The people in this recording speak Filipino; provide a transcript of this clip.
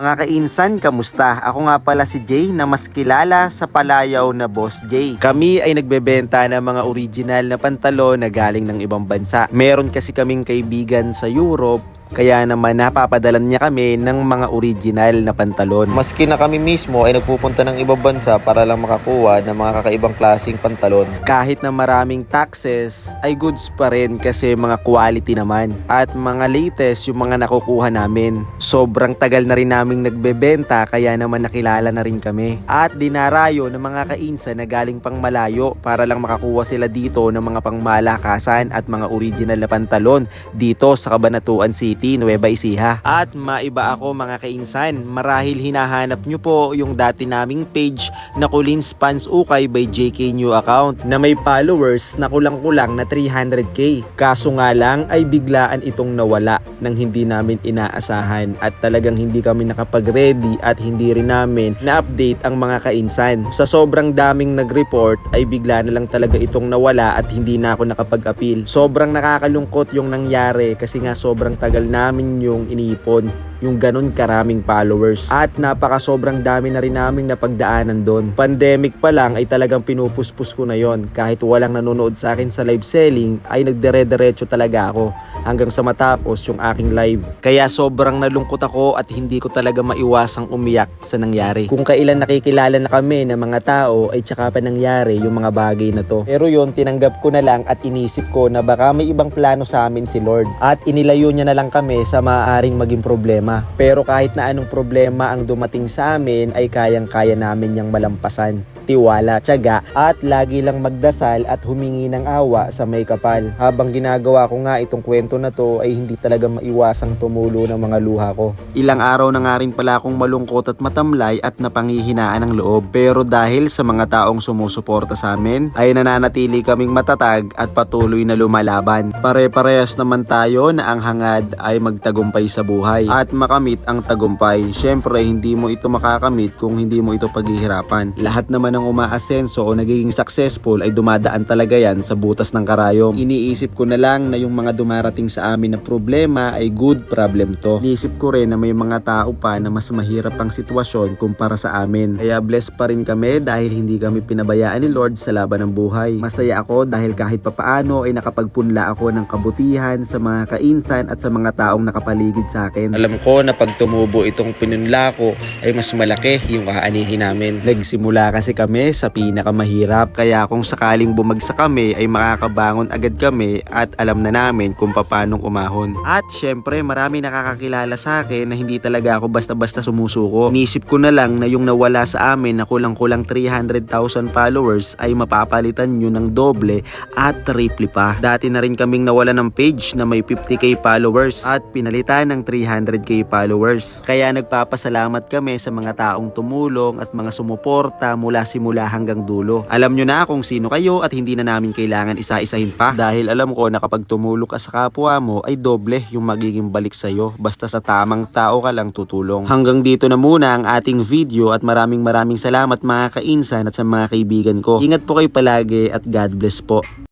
Mga kainsan, kamusta? Ako nga pala si Jay na mas kilala sa palayaw na Boss Jay. Kami ay nagbebenta ng mga original na pantalon na galing ng ibang bansa. Meron kasi kaming kaibigan sa Europe kaya naman napapadalan niya kami ng mga original na pantalon. Maski na kami mismo ay nagpupunta ng ibang bansa para lang makakuha ng mga kakaibang klaseng pantalon. Kahit na maraming taxes, ay goods pa rin kasi mga quality naman. At mga latest yung mga nakukuha namin. Sobrang tagal na rin naming nagbebenta kaya naman nakilala na rin kami. At dinarayo ng mga kainsa na galing pang malayo para lang makakuha sila dito ng mga pangmalakasan at mga original na pantalon dito sa Cabanatuan City. Nueva Ecija. At maiba ako mga kainsan, marahil hinahanap nyo po yung dati naming page na Kulins Pants Ukay by JK New Account na may followers na kulang-kulang na 300k. Kaso nga lang ay biglaan itong nawala nang hindi namin inaasahan at talagang hindi kami nakapag-ready at hindi rin namin na-update ang mga kainsan. Sa sobrang daming nag-report ay bigla na lang talaga itong nawala at hindi na ako nakapag-appeal. Sobrang nakakalungkot yung nangyari kasi nga sobrang tagal namin yung iniipon yung ganun karaming followers. At napaka sobrang dami na rin naming napagdaanan doon. Pandemic pa lang ay talagang pinupuspos ko na yon. Kahit walang nanonood sa akin sa live selling ay nagdire-diretso talaga ako hanggang sa matapos yung aking live. Kaya sobrang nalungkot ako at hindi ko talaga maiwasang umiyak sa nangyari. Kung kailan nakikilala na kami ng mga tao ay tsaka pa nangyari yung mga bagay na to. Pero yun, tinanggap ko na lang at inisip ko na baka may ibang plano sa amin si Lord. At inilayo niya na lang kami sa maaaring maging problema. Pero kahit na anong problema ang dumating sa amin ay kayang-kaya namin yung malampasan tiwala, tiyaga at lagi lang magdasal at humingi ng awa sa may kapal. Habang ginagawa ko nga itong kwento na to ay hindi talaga maiwasang tumulo ng mga luha ko. Ilang araw na nga rin pala akong malungkot at matamlay at napanghihinaan ng loob. Pero dahil sa mga taong sumusuporta sa amin ay nananatili kaming matatag at patuloy na lumalaban. Pare-parehas naman tayo na ang hangad ay magtagumpay sa buhay at makamit ang tagumpay. Syempre hindi mo ito makakamit kung hindi mo ito paghihirapan. Lahat naman ng umaasenso o nagiging successful ay dumadaan talaga yan sa butas ng karayom. Iniisip ko na lang na yung mga dumarating sa amin na problema ay good problem to. Iniisip ko rin na may mga tao pa na mas mahirap ang sitwasyon kumpara sa amin. Kaya blessed pa rin kami dahil hindi kami pinabayaan ni Lord sa laban ng buhay. Masaya ako dahil kahit papaano ay nakapagpunla ako ng kabutihan sa mga kainsan at sa mga taong nakapaligid sa akin. Alam ko na pag tumubo itong pinunla ko ay mas malaki yung kaanihin namin. Nagsimula kasi kami sa pinakamahirap kaya kung sakaling bumagsak kami ay makakabangon agad kami at alam na namin kung paanong umahon. At syempre marami nakakakilala sa akin na hindi talaga ako basta-basta sumusuko. Inisip ko na lang na yung nawala sa amin na kulang-kulang 300,000 followers ay mapapalitan nyo ng doble at triple pa. Dati na rin kaming nawala ng page na may 50k followers at pinalitan ng 300k followers. Kaya nagpapasalamat kami sa mga taong tumulong at mga sumuporta mula simula hanggang dulo. Alam nyo na kung sino kayo at hindi na namin kailangan isa-isahin pa dahil alam ko na kapag tumulong ka sa kapwa mo ay doble yung magiging balik sa'yo basta sa tamang tao ka lang tutulong. Hanggang dito na muna ang ating video at maraming maraming salamat mga kainsan at sa mga kaibigan ko. Ingat po kayo palagi at God bless po.